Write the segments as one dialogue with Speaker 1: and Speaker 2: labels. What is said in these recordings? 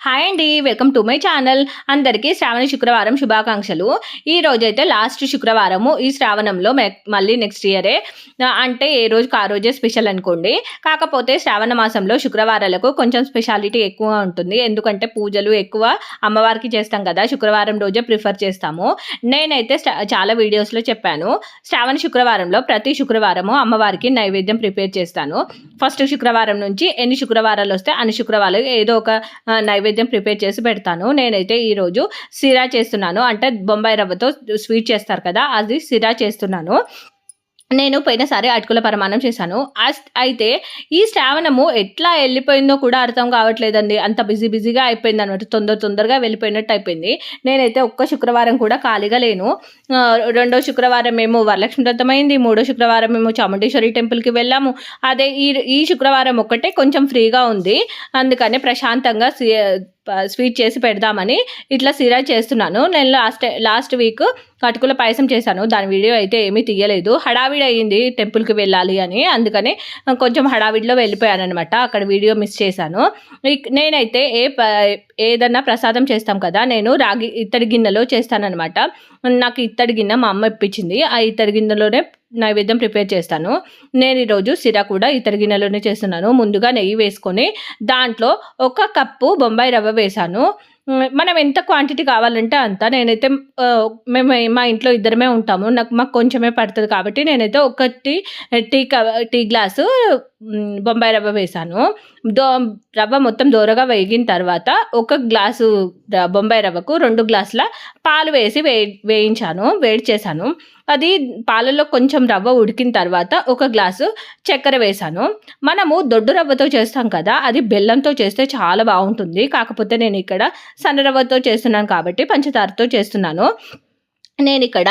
Speaker 1: Hi అండి welcome to my channel. అందరికీ శ్రావణ శుక్రవారం శుభాకాంక్షలు. ఈ రోజైతే లాస్ట్ శుక్రవారము ఈ శ్రావణంలో మె- మళ్ళీ నెక్స్ట్ ఇయరే. అంటే ఏ రోజుకు ఆ రోజే స్పెషల్ అనుకోండి. కాకపోతే శ్రావణ మాసంలో శుక్రవారాలకు కొంచెం స్పెషాలిటీ ఎక్కువ ఉంటుంది. ఎందుకంటే పూజలు ఎక్కువ అమ్మవారికి చేస్తాం కదా శుక్రవారం రోజే ప్రిఫర్ చేస్తాము. నేనైతే చాలా వీడియోస్లో చెప్పాను. శ్రావణ శుక్రవారంలో ప్రతి శుక్రవారము అమ్మవారికి నైవేద్యం ప్రిపేర్ చేస్తాను. ఫస్ట్ శుక్రవారం నుంచి ఎన్ని శుక్రవారాలు వస్తే అన్ని శుక్రవారాలు ఏదో ఒక నైవేద్యం నైవేద్యం ప్రిపేర్ చేసి పెడతాను. నేనైతే ఈరోజు సిరా చేస్తున్నాను. అంటే బొంబాయి రవ్వతో స్వీట్ చేస్తారు కదా అది సిరా చేస్తున్నాను. నేను పోయినసారి అటుకుల పరమాణం చేశాను. అస్- అయితే ఈ శ్రావణము ఎట్లా వెళ్ళిపోయిందో కూడా అర్థం కావట్లేదండి. అంత బిజీ బిజీగా అయిపోయింది అనమాట తొందర తొందరగా వెళ్ళిపోయినట్టు అయిపోయింది. నేనైతే ఒక్క శుక్రవారం కూడా ఖాళీగా లేను. రెండో శుక్రవారం మేము వరలక్ష్మి వ్రతం అయింది. మూడో శుక్రవారం మేము చాముండేశ్వరి టెంపుల్కి వెళ్ళాము. అదే ఈ ఈ శుక్రవారం ఒక్కటే కొంచెం ఫ్రీగా ఉంది. అందుకని ప్రశాంతంగా సి- స్వీట్ చేసి పెడదామని ఇట్లా సిరా చేస్తున్నాను. నేను లాస్ట్ లాస్ట్ వీక్ కటుకుల పాయసం చేశాను. దాని వీడియో అయితే ఏమీ తీయలేదు. హడావిడి అయ్యింది టెంపుల్కి వెళ్ళాలి అని. అందుకని కొంచెం హడావిడిలో వెళ్ళిపోయాను అనమాట అక్కడ వీడియో మిస్ చేశాను. నేనైతే ఏ ప ఏదన్నా ప్రసాదం చేస్తాం కదా నేను రాగి ఇత్తడి గిన్నెలో చేస్తానన్నమాట. నాకు ఇత్తడి గిన్నె మా అమ్మ ఇప్పించింది. ఆ ఇత్తడి గిన్నెలోనే నైవేద్యం ప్రిపేర్ చేస్తాను. నేను ఈరోజు సిరా కూడా ఇతర గిన్నెలోనే చేస్తున్నాను. ముందుగా నెయ్యి వేసుకొని దాంట్లో ఒక కప్పు బొంబాయి రవ్వ వేశాను. మనం ఎంత క్వాంటిటీ కావాలంటే అంత. నేనైతే మేము మా ఇంట్లో ఇద్దరమే ఉంటాము. నాకు మాకు కొంచెమే పడుతుంది కాబట్టి నేనైతే ఒకటి టీ క- టీ గ్లాసు బొంబాయి రవ్వ వేసాను. దో రవ్వ మొత్తం దోరగా వేగిన తర్వాత ఒక గ్లాసు బొంబాయి రవ్వకు రెండు గ్లాసుల పాలు వేసి వే వేయించాను వేడి చేశాను. అది పాలలో కొంచెం రవ్వ ఉడికిన తర్వాత ఒక గ్లాసు చక్కెర వేశాను. మనము దొడ్డు రవ్వతో చేస్తాం కదా అది బెల్లంతో చేస్తే చాలా బాగుంటుంది. కాకపోతే నేను ఇక్కడ సన్న రవ్వతో చేస్తున్నాను కాబట్టి పంచదారతో చేస్తున్నాను. నేను ఇక్కడ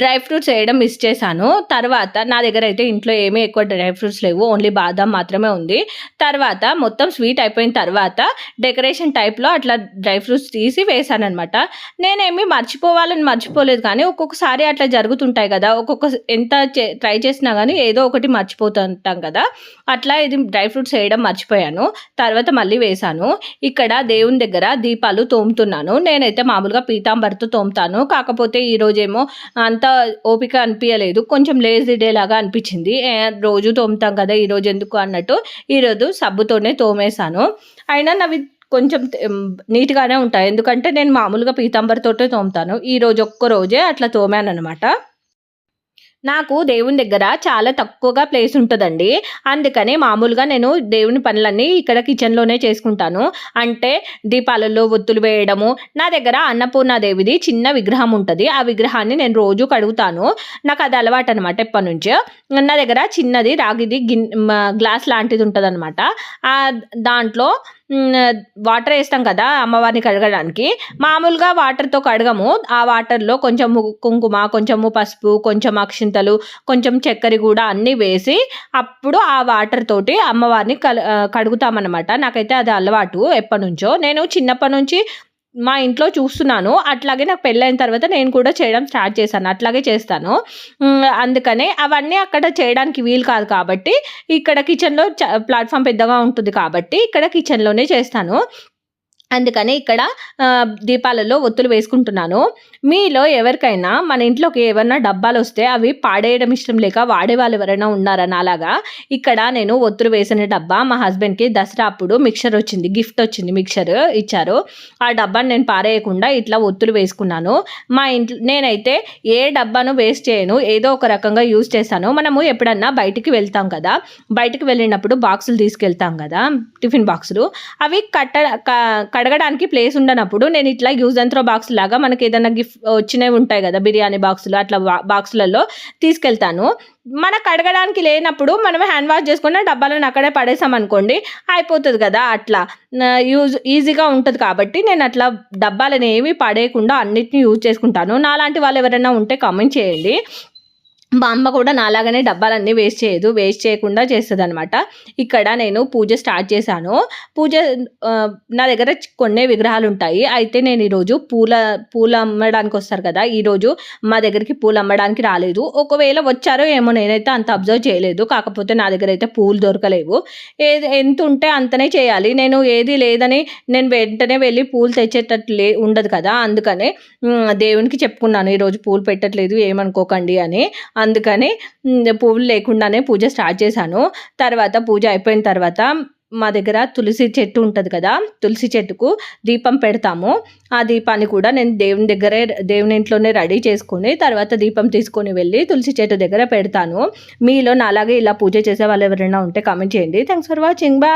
Speaker 1: డ్రై ఫ్రూట్స్ వేయడం మిస్ చేశాను. తర్వాత నా దగ్గర అయితే ఇంట్లో ఏమీ ఎక్కువ డ్రై ఫ్రూట్స్ లేవు. ఓన్లీ బాదం మాత్రమే ఉంది. తర్వాత మొత్తం స్వీట్ అయిపోయిన తర్వాత డెకరేషన్ టైప్లో అట్లా డ్రై ఫ్రూట్స్ తీసి వేసాను అనమాట నేనేమి మర్చిపోవాలని మర్చిపోలేదు కానీ ఒక్కొక్కసారి అట్లా జరుగుతుంటాయి కదా. ఒక్కొక్క ఎంత ట్రై చేసినా కానీ ఏదో ఒకటి మర్చిపోతుంటాం కదా. అట్లా ఇది డ్రై ఫ్రూట్స్ వేయడం మర్చిపోయాను. తర్వాత మళ్ళీ వేశాను. ఇక్కడ దేవుని దగ్గర దీపాలు తోముతున్నాను. నేనైతే మామూలుగా పీతాంబరితో తోముతాను. కాకపోతే ఈ రోజేమో అంత ఓపిక అనిపించలేదు కొంచెం లేజీ డే లాగా అనిపించింది. రోజు తోముతాం కదా ఈరోజు ఎందుకు అన్నట్టు ఈరోజు సబ్బుతోనే తోమేశాను. అయినా నవి కొంచెం నీట్గానే ఉంటాయి. ఎందుకంటే నేను మామూలుగా పీతాంబరితోటే తోముతాను. ఈ రోజు ఒక్క రోజే అట్లా తోమాను అనమాట నాకు దేవుని దగ్గర చాలా తక్కువగా ప్లేస్ ఉంటుందండి. అందుకని మామూలుగా నేను దేవుని పనులన్నీ ఇక్కడ కిచెన్లోనే చేసుకుంటాను. అంటే దీపాలలో ఒత్తులు వేయడము నా దగ్గర అన్నపూర్ణాదేవిది చిన్న విగ్రహం ఉంటుంది. ఆ విగ్రహాన్ని నేను రోజు కడుగుతాను. నాకు అది అలవాటు అనమాట ఎప్పటి నుంచి నా దగ్గర చిన్నది రాగిది గిన్ గ్లాస్ లాంటిది ఉంటుంది అనమాట దాంట్లో వాటర్ వేస్తాం కదా అమ్మవారిని కడగడానికి. మామూలుగా వాటర్తో కడగము. ఆ వాటర్లో కొంచెము కుంకుమ కొంచెము పసుపు కొంచెం అక్షింతలు కొంచెం చక్కెర కూడా అన్నీ వేసి అప్పుడు ఆ వాటర్ తోటి అమ్మవారిని కడుగుతామన్నమాట. నాకైతే అది అలవాటు ఎప్పటి నుంచో నేను చిన్నప్పటి నుంచి మా ఇంట్లో చూస్తున్నాను. అట్లాగే నాకు పెళ్ళైన తర్వాత నేను కూడా చేయడం స్టార్ట్ చేశాను. అట్లాగే చేస్తాను. అందుకనే అవన్నీ అక్కడ చేయడానికి వీలు కాదు కాబట్టి ఇక్కడ కిచెన్లో ప్లాట్ఫామ్ పెద్దగా ఉంటుంది కాబట్టి ఇక్కడ కిచెన్లోనే చేస్తాను. అందుకని ఇక్కడ దీపాలలో ఒత్తులు వేసుకుంటున్నాను. మీలో ఎవరికైనా మన ఇంట్లోకి ఏమన్నా డబ్బాలు వస్తే అవి పాడేయడం ఇష్టం లేక వాడే వాళ్ళు ఎవరైనా ఉన్నారా నాలాగా? ఇక్కడ నేను ఒత్తులు వేసిన డబ్బా మా హస్బెండ్కి దసరా అప్పుడు మిక్చర్ వచ్చింది గిఫ్ట్ వచ్చింది మిక్చర్ ఇచ్చారు. ఆ డబ్బాను నేను పారేయకుండా ఇట్లా ఒత్తులు వేసుకున్నాను. మా ఇంట్లో నేనైతే ఏ డబ్బాను వేస్ట్ చేయను ఏదో ఒక రకంగా యూజ్ చేస్తాను. మనము ఎప్పుడన్నా బయటికి వెళ్తాం కదా బయటికి వెళ్ళినప్పుడు బాక్సులు తీసుకెళ్తాం కదా టిఫిన్ బాక్సులు. అవి కట్ట కడగడానికి ప్లేస్ ఉండనప్పుడు నేను ఇట్లా యూజ్ అండ్ త్రో బాక్స్ లాగా మనకి ఏదైనా గిఫ్ట్ వచ్చినవి ఉంటాయి కదా బిర్యానీ బాక్సులు అట్లా బాక్సులలో తీసుకెళ్తాను. మన కడగడానికి లేనప్పుడు మనం హ్యాండ్ వాష్ చేసుకున్న డబ్బాలను అక్కడే పడేసామనుకోండి అయిపోతుంది కదా అట్లా. యూజ్ ఈజీగా ఉంటుంది కాబట్టి నేను అట్లా డబ్బాలను ఏమీ పడేయకుండా అన్నిటిని యూజ్ చేసుకుంటాను. నాలాంటి వాళ్ళు ఎవరైనా ఉంటే కామెంట్ చేయండి. మా అమ్మ కూడా నాలాగానే డబ్బాలన్నీ వేస్ట్ చేయదు వేస్ట్ చేయకుండా చేస్తుంది అనమాట ఇక్కడ నేను పూజ స్టార్ట్ చేశాను. పూజ నా దగ్గర కొన్ని విగ్రహాలు ఉంటాయి అయితే నేను ఈరోజు పూల పూలు అమ్మడానికి వస్తారు కదా ఈరోజు మా దగ్గరికి పూలు అమ్మడానికి రాలేదు. ఒకవేళ వచ్చారో ఏమో నేనైతే అంత అబ్జర్వ్ చేయలేదు. కాకపోతే నా దగ్గర అయితే పూలు దొరకలేవు. ఏది ఎంత ఉంటే అంతనే చేయాలి. నేను ఏది లేదని నేను వెంటనే వెళ్ళి పూలు తెచ్చేటట్లు లే ఉండదు కదా అందుకనే దేవునికి చెప్పుకున్నాను ఈరోజు పూలు పెట్టట్లేదు ఏమనుకోకండి అని. అందుకని పువ్వులు లేకుండానే పూజ స్టార్ట్ చేశాను. తర్వాత పూజ అయిపోయిన తర్వాత మా దగ్గర తులసి చెట్టు ఉంటుంది కదా తులసి చెట్టుకు దీపం పెడతాము. ఆ దీపాన్ని కూడా నేను దేవుని దగ్గరే దేవుని ఇంట్లోనే రెడీ చేసుకుని తర్వాత దీపం తీసుకొని వెళ్ళి తులసి చెట్టు దగ్గర పెడతాను. మీలో నా అలాగే ఇలా పూజ చేసే వాళ్ళు ఎవరైనా ఉంటే కామెంట్ చేయండి. Thanks for watching bye